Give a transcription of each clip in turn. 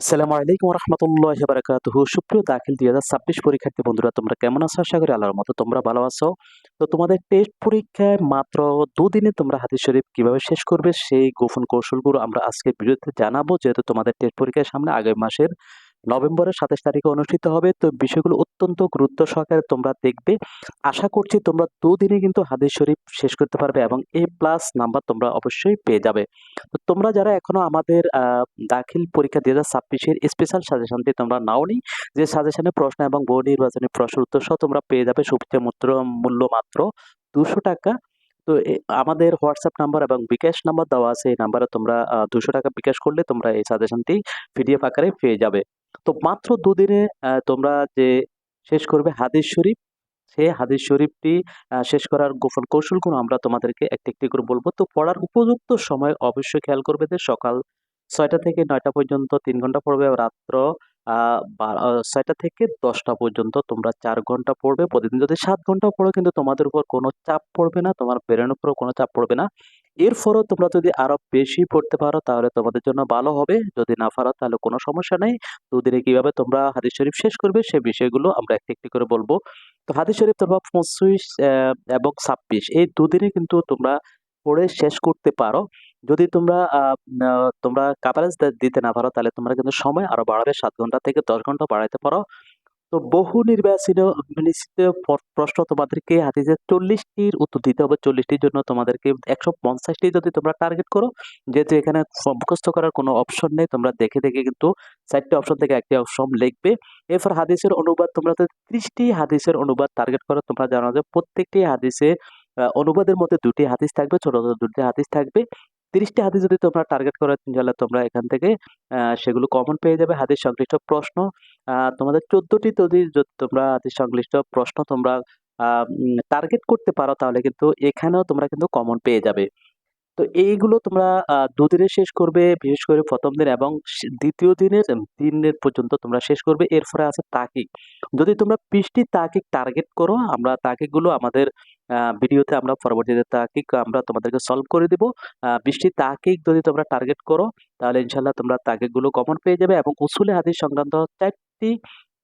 সালামু আলাইকুম রহমতুল্লাহ বারাকাতুহ সুপ্রিয় দাখিল দুই হাজার ছাব্বিশ পরীক্ষার্থী বন্ধুরা, তোমরা কেমন আছো? আশা করি আল্লাহর মতো তোমরা ভালো আছো। তো তোমাদের টেস্ট পরীক্ষায় মাত্র দুদিনে তোমরা হাদিস শরীফ কীভাবে শেষ করবে, সেই গোপন কৌশলগুলো আমরা আজকে ভিডিওতে জানাব। যেহেতু তোমাদের টেস্ট পরীক্ষার সামনে আগামী মাসের নভেম্বরের সাতাশ তারিখে অনুষ্ঠিত হবে। তো বিষয়গুলো অত্যন্ত গুরুত্ব সহকারে তোমরা দেখবে। আশা করছি তোমরা দুদিনে কিন্তু হাদিস শরীফ শেষ করতে পারবে এবং এ প্লাস নাম্বার তোমরা অবশ্যই পেয়ে যাবে। তো তোমরা যারা এখনও আমাদের দাখিল পরীক্ষা দুই হাজার ছাব্বিশের স্পেশাল সাজেশনটি তোমরা নাওনি, যে সাজেশনের প্রশ্ন এবং বহু নির্বাচনী প্রশ্ন উত্তর সহ তোমরা পেয়ে যাবে। সুবিধা মূল্য মাত্র দুশো টাকা। তো আমাদের হোয়াটসঅ্যাপ নাম্বার এবং বিকাশ নাম্বার দেওয়া আছে। এই নাম্বারে তোমরা দুশো টাকা বিকাশ করলে তোমরা এই সাজেশনটি পিডিএফ আকারে পেয়ে যাবে। তো মাত্র দুদিনে তোমরা যে শেষ করবে হাদিস শরীফ, সেই হাদিস শরীফটি শেষ করার গোপন কৌশলগুলো আমরা তোমাদেরকে একটি একটি করে বলব। তো পড়ার উপযুক্ত সময় অবশ্যই খেয়াল করবে যে সকাল ছয়টা থেকে নয়টা পর্যন্ত তিন ঘণ্টা পড়বে রাত্র ছয়টা থেকে দশটা পর্যন্ত তোমরা চার ঘণ্টা পড়বে। প্রতিদিন যদি সাত ঘণ্টা পড়ো, কিন্তু তোমাদের উপর কোনো চাপ পড়বে না, তোমার ব্রেনের উপরও কোনো চাপ পড়বে না। এরপরও তোমরা যদি আরও বেশি পড়তে পারো, তাহলে তোমাদের জন্য ভালো হবে। যদি না পারো, তাহলে কোনো সমস্যা নেই। দুদিনে কীভাবে তোমরা হাদিস শরীফ শেষ করবে, সে বিষয়গুলো আমরা একটি একটি করে বলব। তো হাদিস শরীফ তোমরা পঁচিশ এবং ছাব্বিশ। এই দুদিনে কিন্তু তোমরা পড়ে শেষ করতে পারো। যদি তোমরা তোমরা কাভারেজ দিতে না পারো, তাহলে তোমরা কিন্তু সময় আরও বাড়াবে, সাত ঘণ্টা থেকে দশ ঘণ্টা বাড়াইতে পারো। তো বহু নির্বাচিত নিশ্চিত প্রশ্ন তোমাদেরকে হাদিসের চল্লিশটির উত্তর দিতে হবে, চল্লিশটির জন্য তোমাদেরকে একশো পঞ্চাশটি যদি তোমরা টার্গেট করো, যেহেতু এখানে মুখস্থ করার কোনো অপশন নেই, তোমরা দেখে দেখে কিন্তু চারটি অপশন থেকে একটি অপশন লিখবে। এরপর হাদিসের অনুবাদ, তোমরা যদি ত্রিশটি হাদিসের অনুবাদ টার্গেট করো, তোমরা জানো যে প্রত্যেকটি হাদিসে অনুবাদের মধ্যে দুটি হাদিস থাকবে, ছোট ছোট দুটি হাদিস থাকবে। তিরিশটি হাদিস যদি তোমরা টার্গেট করো, তাহলে তোমরা এখান থেকে সেগুলো কমন পেয়ে যাবে। হাদিস সংশ্লিষ্ট প্রশ্ন তোমাদের চোদ্দটি যদি যদি তোমরা হাদিস সংশ্লিষ্ট প্রশ্ন তোমরা টার্গেট করতে পারো, তাহলে কিন্তু এখানেও তোমরা কিন্তু কমন পেয়ে যাবে। তো এইগুলো তোমরা দুদিনে শেষ করবে, বিশেষ করে প্রথম দিন এবং দ্বিতীয় দিনের দিনের পর্যন্ত তোমরা শেষ করবে। এরপরে আছে তাকিক। যদি তোমরা বৃষ্টি তাকিক টার্গেট করো, আমরা তাকিকগুলো আমাদের ভিডিওতে আমরা পরবর্তীতে তাকিক আমরা তোমাদেরকে সলভ করে দিব। বৃষ্টি তাকিক যদি তোমরা টার্গেট করো, তাহলে ইনশাল্লাহ তোমরা তাকিকগুলো কমন পেয়ে যাবে এবং উসুলে হাদিস সংক্রান্ত চারটি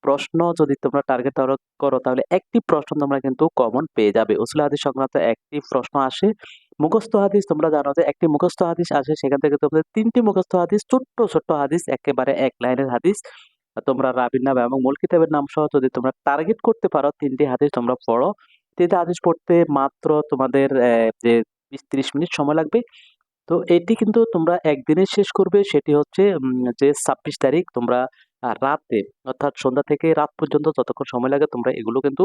প্রশ্ন যদি তোমরা টার্গেট করো তাহলে একটি প্রশ্ন তোমরা কিন্তু কমন পেয়ে যাবে। উসুলে হাদিস সংক্রান্ত একটি প্রশ্ন আসে। মুখস্থ হাদিস, তোমরা জানো যে একটি মুখস্থ হাদিস আসে সেখান থেকে তোমাদের তিনটি মুখস্থ হাদিস, ছোট্ট ছোট্ট হাদিস, একেবারে এক লাইনের হাদিস। তোমরা রাবির নাম এবং মূল কিতাবের নাম সহ যদি তোমরা টার্গেট করতে পারো, তিনটি হাদিস তোমরা পড়ো। তিনটি হাদিস পড়তে মাত্র তোমাদের যে বিশ ত্রিশ মিনিট সময় লাগবে। তো এটি কিন্তু তোমরা একদিনে শেষ করবে, সেটি হচ্ছে যে ছাব্বিশ তারিখ তোমরা রাতে, অর্থাৎ সন্ধ্যা থেকে রাত পর্যন্ত যতক্ষণ সময় লাগে তোমরা এগুলো কিন্তু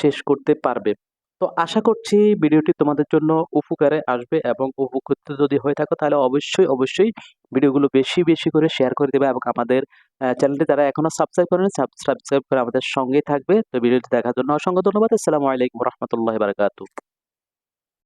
শেষ করতে পারবে। তো আশা করছি ভিডিওটি তোমাদের জন্য উপকারে আসবে এবং উপকৃত যদি হয়ে থাকো তাহলে অবশ্যই অবশ্যই ভিডিওগুলো বেশি বেশি করে শেয়ার করে দেবে এবং আমাদের চ্যানেলটি তারা এখনও সাবস্ক্রাইব করেন সাবস্ক্রাইব করে আমাদের সঙ্গেই থাকবে। তো ভিডিওটি দেখার জন্য অসংখ্য ধন্যবাদ। আসসালামু আলাইকুম রহমতুল্লাহ বারকাতু